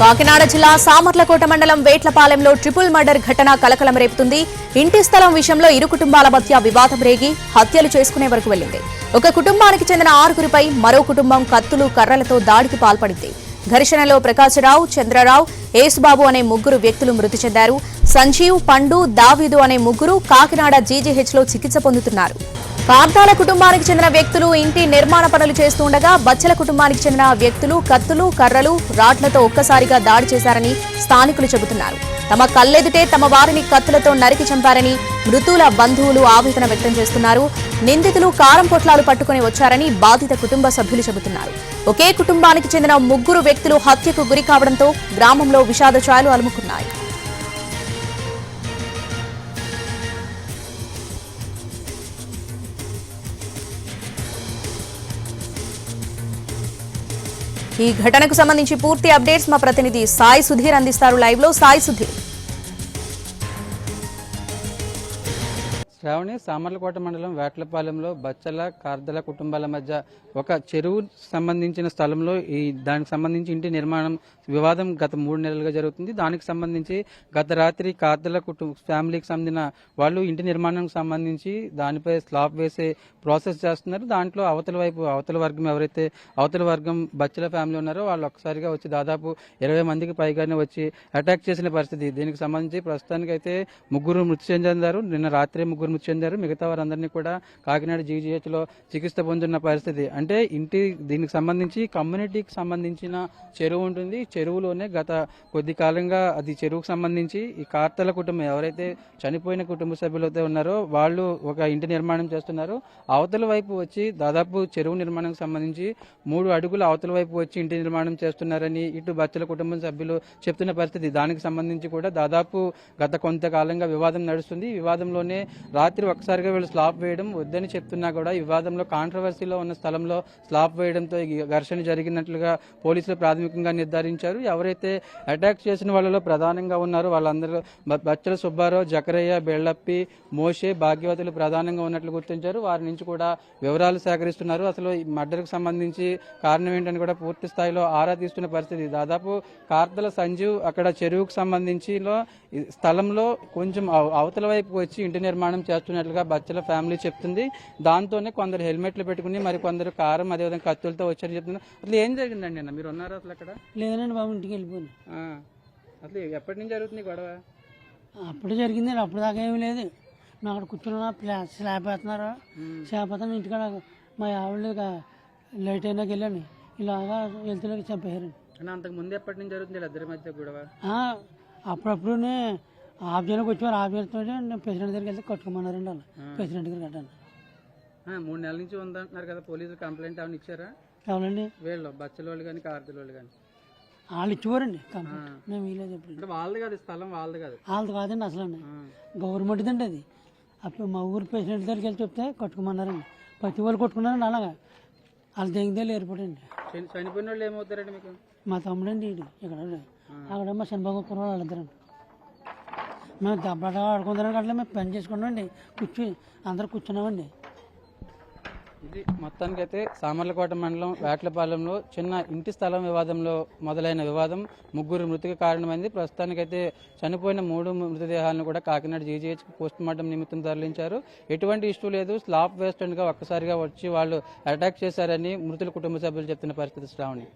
కాకినాడ జిల్లా సామర్లకోట మండలం వేట్లపాలెంలో triple murder ఘటన కలకలం రేపుతుంది. ఇంటి స్థలం విషయంలో ఇరు కుటుంబాల మధ్య వివాదం రేగి హత్యలు చేసుకునే వరకు వెళ్ళింది ఒక కుటుంబానికి చెందిన ఆరుగురిపై మరో కుటుంబం కత్తులు కర్రలతో దాడికి పాల్పడింది. ఘర్షణలో ప్రకాశరావు చంద్రరావు ఏసుబాబు అనే ముగ్గురు వ్యక్తులు మృతి చెందారు. సంజీవ్ పండు దావీదు అనే ముగ్గురు కాకినాడ జీజీహెచ్లో చికిత్స పొందుతున్నారు. పార్థాల కుటుంబానికి చెందిన వ్యక్తులు ఇంటి నిర్మాణ పనులు చేస్తుండగా బచ్చల కుటుంబానికి చెందిన వ్యక్తులు కత్తులు కర్రలు రాడ్లతో ఒక్కసారిగా దాడి చేశారని స్థానికులు చెబుతున్నారు. తమ కళ్ళెదుటే తమ వారిని కత్తులతో నరికి చంపారని మృతుల బంధువులు ఆవేదన వ్యక్తం చేస్తున్నారు. నిందితులు కారం పొట్లాలు పట్టుకుని వచ్చారని బాధిత కుటుంబ సభ్యులు చెబుతున్నారు. ఒకే కుటుంబానికి చెందిన ముగ్గురు వ్యక్తులు హత్యకు గురి కావడంతో గ్రామంలో విషాద ఛాయలు అలుముకున్నాయి. ఈ ఘటనకు సంబంధించి పూర్తి అప్డేట్స్ మా ప్రతినిధి సాయి సుధీర్ అందిస్తారు లైవ్లో సాయి సుధీర్. శ్రావణి సామర్లకోట మండలం వేట్లపాలెంలో బచ్చల కార్దల కుటుంబాల మధ్య ఒక చెరువు సంబంధించిన స్థలంలో ఈ దానికి సంబంధించి ఇంటి నిర్మాణం వివాదం గత మూడు నెలలుగా జరుగుతుంది. దానికి సంబంధించి గత రాత్రి కార్దల కుటుంబ ఫ్యామిలీకి సంబంధించిన వాళ్ళు ఇంటి నిర్మాణానికి సంబంధించి దానిపై స్లాబ్ వేసే ప్రాసెస్ చేస్తున్నారు. దాంట్లో అవతల వైపు అవతల వర్గం ఎవరైతే అవతల వర్గం బచ్చల ఫ్యామిలీ ఉన్నారో వాళ్ళు ఒక్కసారిగా వచ్చి దాదాపు ఇరవై మందికి పైగానే వచ్చి అటాక్ చేసిన పరిస్థితి. దీనికి సంబంధించి ప్రస్తుతానికి అయితే ముగ్గురు మృతి చెందారు. నిన్న రాత్రి ముగ్గురు మృతి చెందారు. మిగతా వారందరినీ కూడా కాకినాడ జీజీహెచ్లో చికిత్స పొందుతున్న పరిస్థితి. అంటే ఇంటి దీనికి సంబంధించి కమ్యూనిటీకి సంబంధించిన చెరువు ఉంటుంది. చెరువులోనే గత కొద్ది కాలంగా అది చెరువుకు సంబంధించి ఈ కార్తల కుటుంబం ఎవరైతే చనిపోయిన కుటుంబ సభ్యులైతే ఉన్నారో వాళ్ళు ఒక ఇంటి నిర్మాణం చేస్తున్నారు. అవతల వైపు వచ్చి దాదాపు చెరువు నిర్మాణానికి సంబంధించి మూడు అడుగుల అవతల వైపు వచ్చి ఇంటి నిర్మాణం చేస్తున్నారని ఇటు బచ్చల కుటుంబం సభ్యులు చెప్తున్న పరిస్థితి. దానికి సంబంధించి కూడా దాదాపు గత కొంతకాలంగా వివాదం నడుస్తుంది. వివాదంలోనే వివాదంలోనే రాత్రి ఒక్కసారిగా వీళ్ళు స్లాబ్ వేయడం వద్దని చెప్తున్నా కూడా వివాదంలో కాంట్రవర్సీలో ఉన్న స్థలంలో స్లాబ్ వేయడంతో ఘర్షణ జరిగినట్లుగా పోలీసులు ప్రాథమికంగా నిర్ధారించారు. ఎవరైతే అటాక్ చేసిన వాళ్ళలో ప్రధానంగా ఉన్నారో వాళ్ళందరూ బచ్చల సుబ్బారావు జకరయ్య బెళ్ళప్పి మోషే భాగ్యవతులు ప్రధానంగా ఉన్నట్లు గుర్తించారు. వారి నుంచి కూడా వివరాలు సేకరిస్తున్నారు. అసలు ఈ మర్డర్కు సంబంధించి కారణం ఏంటని కూడా పూర్తి స్థాయిలో ఆరా తీస్తున్న పరిస్థితి దాదాపు కార్తల సంజీవ్ అక్కడ చెరువుకు సంబంధించిలో స్థలంలో కొంచెం అవతల వైపు వచ్చి ఇంటి నిర్మాణం చేస్తున్నట్లుగా బచ్చల ఫ్యామిలీ చెప్తుంది. దాంతోనే కొందరు హెల్మెట్లు పెట్టుకుని మరి కొందరు కారం అదేవిధంగా కత్తులతో వచ్చారని చెప్తున్నారు. అసలు ఏం జరిగిందండి అన్న? మీరు ఉన్నారు అసలు అక్కడ? లేదండి బాబు ఇంటికి వెళ్ళిపోయాను. ఆ. అసలు ఎప్పటి నుంచి జరుగుతుంది గొడవ? అప్పుడు జరిగిందండి అప్పుడు దాకా ఏమీ లేదు. మేము అక్కడ కూర్చున్నా స్లాబ్ వేస్తున్నారు స్లాబ్ వేస్తాను ఇంటికాడ మా ఆవిడ లైట్ అయినాక వెళ్ళండి ఇలాగా వెళ్తున్నాక చంపేశారండి అన్న అంతకు ముందు ఎప్పటి నుంచి జరుగుతుంది ఇద్దరి మధ్య గొడవ? అప్పుడప్పుడునే ఆఫ్ చేయడానికి వచ్చారు ఆఫ్ చేస్తే నేను ప్రెసిడెంట్ దగ్గరికి వెళ్తే కట్టుకోమన్నారండి వాళ్ళు. ప్రెసిడెంట్ దగ్గర కట్టాను మూడు నెలల నుంచి ఉందంటున్నారు కదా పోలీసులు కంప్లైంట్ ఏమైనా ఇచ్చారా? కావాలండి వీళ్ళు బచ్చల వాళ్ళు కానీ కార్తల వాళ్ళు కానీ వాళ్ళు ఇచ్చిపోరండి కంప్లైంట్. మేము వీలేదు ఎప్పుడు అంటే వాళ్ళది కాదు స్థలం వాళ్ళది కాదు. వాళ్ళది కాదండి అసలు అండి. గవర్నమెంట్ అండి అది. అప్పుడు మా ఊరు ప్రెసిడెంట్ దగ్గరికి వెళ్ళి చెప్తే కట్టుకోమన్నారండి. ప్రతి వాళ్ళు కొట్టుకున్నారండి అలాగా. వాళ్ళు దిగిందే లేరిపోటండి చని- చనిపోయిన వాళ్ళు ఏమవుతారండి మీకు? మా తమ్ముడండి ఇక్కడ అక్కడ మా శనిబాబు కుర్ర వాళ్ళిద్దరండి. మేము దెబ్బలాట ఆడుకుందాం అట్లా మేము పని చేసుకున్నామండి కూర్చొని అందరూ కూర్చున్నామండి. ఇది మొత్తానికైతే సామర్లకోట మండలం వేట్లపాలెంలో చిన్న ఇంటి స్థలం వివాదంలో మొదలైన వివాదం ముగ్గురు మృతికి కారణమైంది. ప్రస్తుతానికైతే చనిపోయిన మూడు మృతదేహాలను కూడా కాకినాడ జీజీహెచ్ పోస్ట్ మార్టం నిమిత్తం తరలించారు. ఎటువంటి ఇష్యూ లేదు. స్లాబ్ వేస్తుండగా ఒక్కసారిగా వచ్చి వాళ్ళు అటాక్ చేశారని మృతుల కుటుంబ సభ్యులు చెప్తున్న పరిస్థితి శ్రావణి.